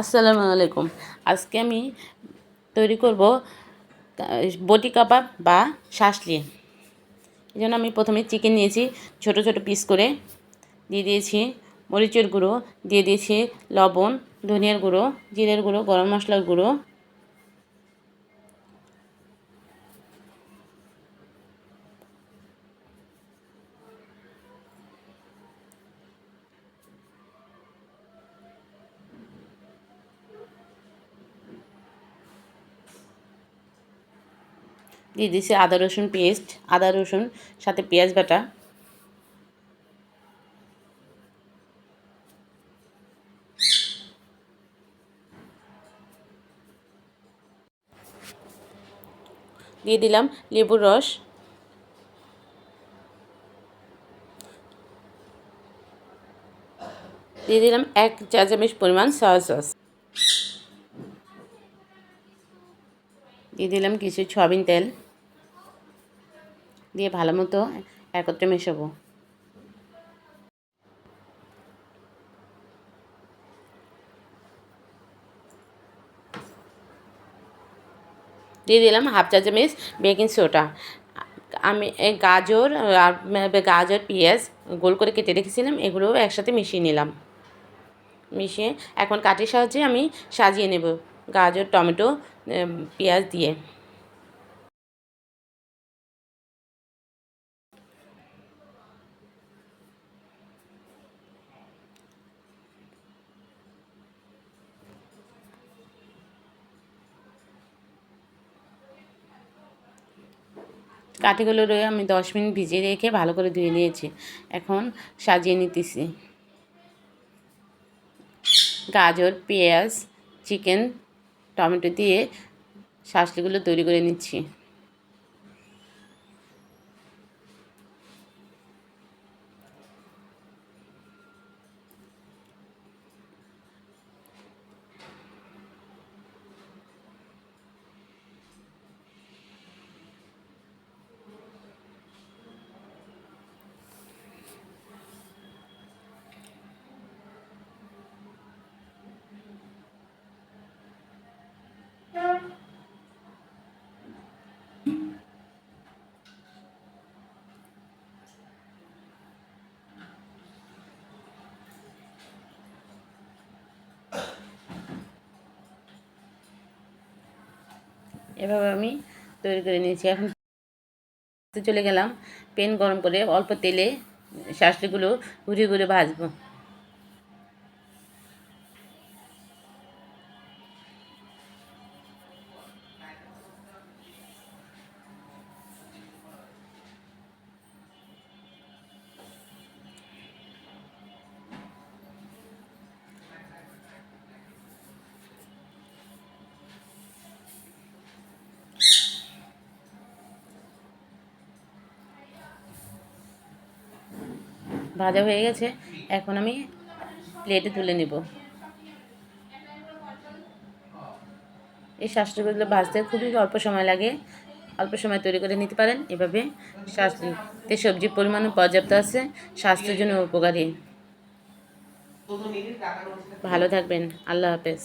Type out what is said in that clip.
আসসালামু আলাইকুম। আজকে আমি তৈরি করব বটি কাবাব বা শাসলি। এই জন্য আমি প্রথমে চিকেন নিয়েছি, ছোট ছোট পিস করে দিয়ে দিয়েছি মরিচের গুঁড়ো, দিয়ে দিয়েছি লবণ, ধনিয়ার গুঁড়ো, জিরের গুঁড়ো, গরম মশলার গুঁড়ো। দিয়ে দিয়েছি আদা, রসুন পেস্ট, আদা, রসুন, সাথে পেঁয়াজ বাটা। দিয়ে দিলাম লেবুর রস। দিয়ে দিলাম এক চা চামচ পরিমাণ সয়া সস দিয়ে দিলাম কিছু সয়াবিন তেল। দিয়ে ভালো মতো একত্রে মেশাবো। দিয়ে দিলাম হাফ চা চামচ বেকিং সোডা। আমি গাজর আর গাজর, পেঁয়াজ গোল করে কেটে রেখেছিলাম এগুলোও একসাথে মিশিয়ে নিলাম। মিশিয়ে এখন কাঠের সাহায্যে আমি সাজিয়ে নেব গাজর, টমেটো পেঁয়াজ দিয়ে। কাঠিগুলো রয়ে আমি দশ মিনিট ভিজিয়ে রেখে ভালো করে ধুয়ে নিয়েছি। এখন সাজিয়ে নিতেছি। গাজর, পেঁয়াজ, চিকেন, টমেটো দিয়ে শাসলিগুলো তৈরি করে নিচ্ছি। এভাবে আমি তৈরি করে নিয়েছি। এখন চলে গেলাম পেন গরম করে অল্প তেলে শাঁসগুলো ঘুরে ঘুরে ভাজবো। ভাজা হয়ে গেছে, এখন আমি প্লেটে তুলে নেব। এই শাশুড়িগুলো ভাজতে খুবই অল্প সময় লাগে, অল্প সময় তৈরি করে নিতে পারেন। এভাবে শাশুড়িতে সবজির পরিমাণ পর্যাপ্ত আছে, স্বাস্থ্যের জন্য উপকারী। ভালো থাকবেন, আল্লাহ হাফেজ।